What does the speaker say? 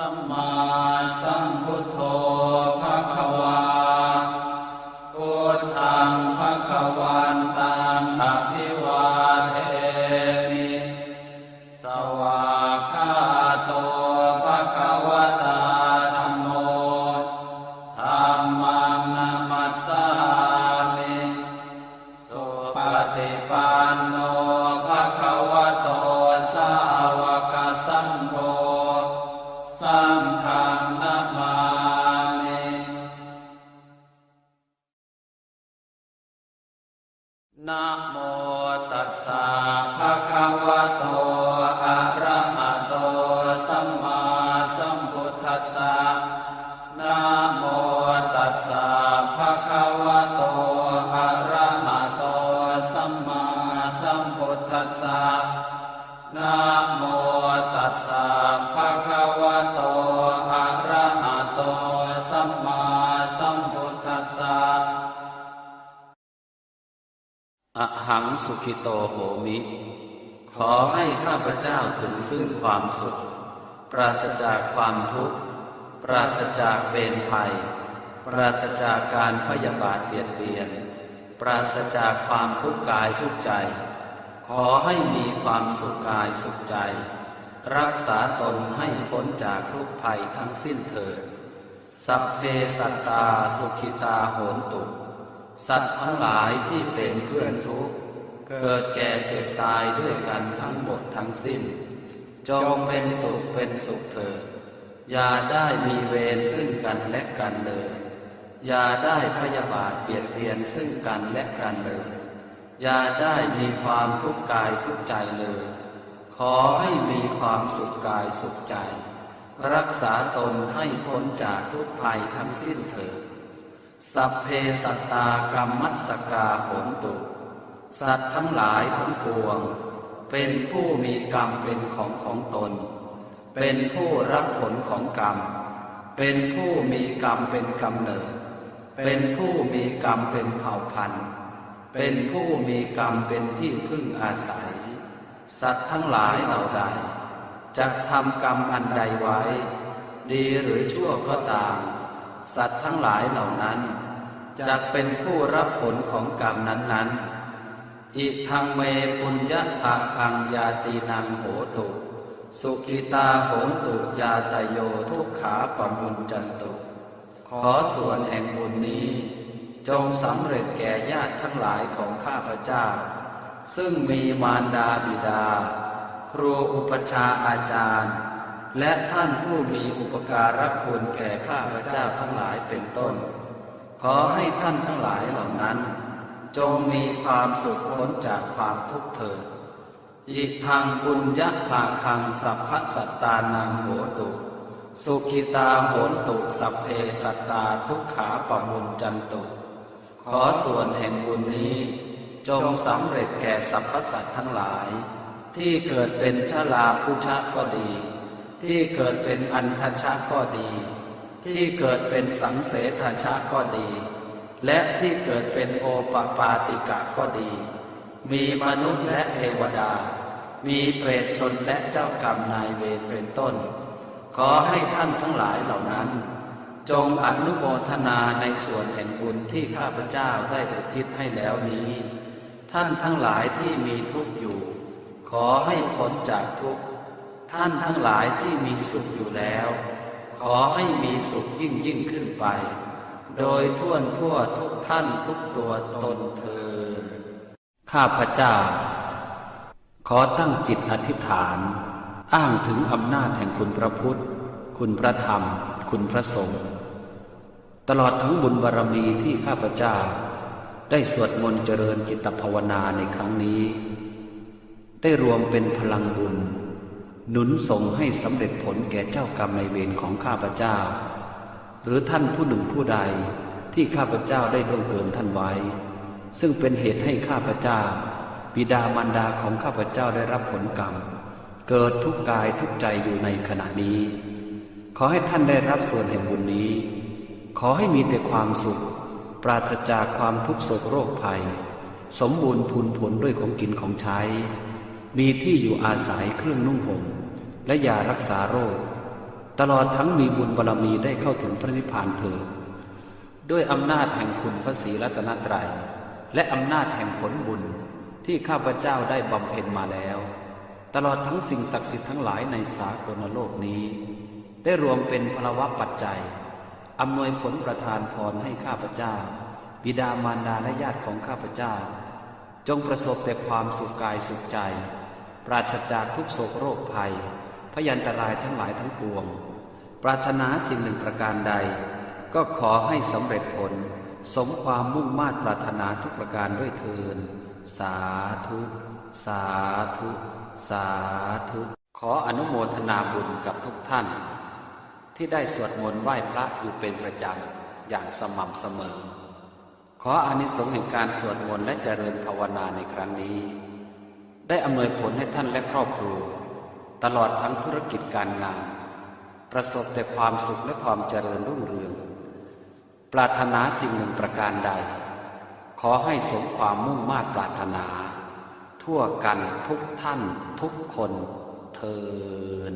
สัมมาสัมพุทโธภะคะวาพุทธังภะคะวันตังอภิวาเทมิสวากขาโตภะคะวะตาธัมโมธัมมังนัมมัสสามิสุปฏิปันโน นะโมตัสสะ หังสุขิโตโหมิ ขอให้ข้าพเจ้าถึงซึ่งความสุข ปราศจากความทุกข์ ปราศจากเวรภัย ปราศจากการพยาบาทเบียดเบียน ปราศจากความทุกข์กายทุกใจ ขอให้มีความสุขกายสุขใจ รักษาตนให้พ้นจากทุกภัยทั้งสิ้นเถิด สัพเพสัตตาสุขิตาโหนตุ สัตว์ทั้งหลายที่เป็นเพื่อนทุกข์ เกิดแก่เจ็บตายด้วยกันทั้งหมดทั้งสิ้น จงเป็นสุขเป็นสุขเถิด อย่าได้มีเวรซึ่งกันและกันเลย อย่าได้พยาบาทเบียดเบียนซึ่งกันและกันเลย อย่าได้มีความทุกข์กายทุกข์ใจเลย ขอให้มีความสุขกายสุขใจ รักษาตนให้พ้นจากทุกภัยทั้งสิ้นเถิด สัพเพสัตตากรรมัสสกาโหนตุ สัตว์ทั้งหลายทั้งปวง เป็นผู้มีกรรมเป็นของของตน เป็นผู้รับผลของกรรม เป็นผู้มีกรรมเป็นกำเนิด เป็นผู้มีกรรมเป็นเผ่าพันธุ์ เป็นผู้มีกรรมเป็นที่พึ่งอาศัย สัตว์ทั้งหลายเหล่าใด จะทำกรรมอันใดไว้ ดีหรือชั่วก็ตาม สัตว์ทั้งหลายเหล่านั้นจะเป็นผู้รับผลของกรรมนั้นๆ อิทังเมปุญญะภาคังยาตีนังโหตุ สุขิตาโหตุยาตโยทุกขาปมุญจันตุ ขอส่วนแห่งบุญนี้ จงสำเร็จแก่ญาติทั้งหลายของข้าพเจ้า ซึ่งมีมารดาบิดา ครูอุปชฌาอาจารย์ และท่านผู้มีอุปการะคุณแก่ข้าพเจ้าทั้งหลายเป็นต้น ขอให้ท่านทั้งหลายเหล่านั้น จงมีความสุขพ้นจากความทุกข์เถิดอีกทางบุญยะภาคังสัพพสัตตานังโหตุ สุขิตาโหนตุสัพเพสัตตาทุกขาปมุญจันตุ ขอส่วนแห่งบุญนี้ จงสำเร็จแก่สรรพสัตว์ทั้งหลาย ที่เกิดเป็นชลาพุชะก็ดี ที่เกิดเป็นอันทชะก็ดี ที่เกิดเป็นสังเสทชะก็ดี และที่เกิดเป็นโอปปาติกะก็ดี มีมนุษย์และเทวดา มีเปรตชนและเจ้ากรรมนายเวรเป็นต้น ขอให้ท่านทั้งหลายเหล่านั้น จงอนุโมทนาในส่วนแห่งบุญที่ข้าพเจ้าได้อุทิศให้แล้วนี้ ท่านทั้งหลายที่มีทุกข์อยู่ ขอให้พ้นจากทุกข์ ท่านทั้งหลายที่มีสุขอยู่แล้ว ขอให้มีสุขยิ่งยิ่งขึ้นไป โดยทั่วทั่วทุกท่านทุกตัวตนเธอญข้าพเจ้า ขอตั้งจิตอธิษฐาน อ้างถึงอำนาจแห่งคุณพระพุทธ คุณพระธรรม คุณพระสงฆ์ตลอดทั้งบุญบารรมีที่ข้าพเจ้า ได้สวดมนต์เจริญจิตภาวนาในครั้งนี้ ได้รวมเป็นพลังบุญ หนุนส่งให้สำเร็จผลแก่เจ้ากรรมในเวรของข้าพเจ้า หรือท่านผู้หนึ่งผู้ใดที่ข้าพเจ้าได้ล่วงเกินท่านไว้ ซึ่งเป็นเหตุให้ข้าพเจ้าบิดามารดาของข้าพเจ้าได้รับผลกรรม เกิดทุกกายทุกใจอยู่ในขณะนี้ ขอให้ท่านได้รับส่วนแห่งบุญนี้ ขอให้มีแต่ความสุข ปราศจากความทุกโศกโรคภัย สมบูรณ์พูนผลด้วยของกินของใช้ มีที่อยู่อาศัยเครื่องนุ่งห่มและยารักษาโรค ตลอดทั้งมีบุญบารรมีได้เข้าถึงพระนิพพานเถิดด้วยอำนาจแห่งคุณพระศรีรัตนตรัย และอำนาจแห่งผลบุญที่ข้าพเจ้าได้บำเพ็ญมาแล้ว ตลอดทั้งสิ่งศักดิ์สิทธิ์ทั้งหลายในสากลโลกนี้ ได้รวมเป็นพลวะปัจจัยอำนวยผลประทานพรให้ข้าพเจ้า บิดามารดาและญาติของข้าพเจ้า จงประสบแต่ความสุขกายสุขใจ ปราศจากทุกโศกโรคภัย พยันตรายทั้งหลายทั้งปวง ปรารถนาสิ่งหนึ่งประการใด ก็ขอให้สำเร็จผล สมความมุ่งมา่ปรารถนาทุกประการด้วยเทินสาธุ สาธุ สาธุ ขออนุโมทนาบุญกับทุกท่าน ที่ได้สวดมนต์ไหว้พระอยู่เป็นประจำอย่างสม่ำเสมอ ขออานิสงส์แห่งการสวดมนต์และเจริญภาวนาในครั้งนี้ ได้อำนวยผลให้ท่านและครอบครัว ตลอดทั้งธุรกิจการงาน ประสบแต่ความสุขและความเจริญรุ่งเรือง ปรารถนาสิ่งหนึ่งประการใด ขอให้สมความมุ่งมา่ปรารถนา ทั่วกันทุกท่านทุกคนเทิน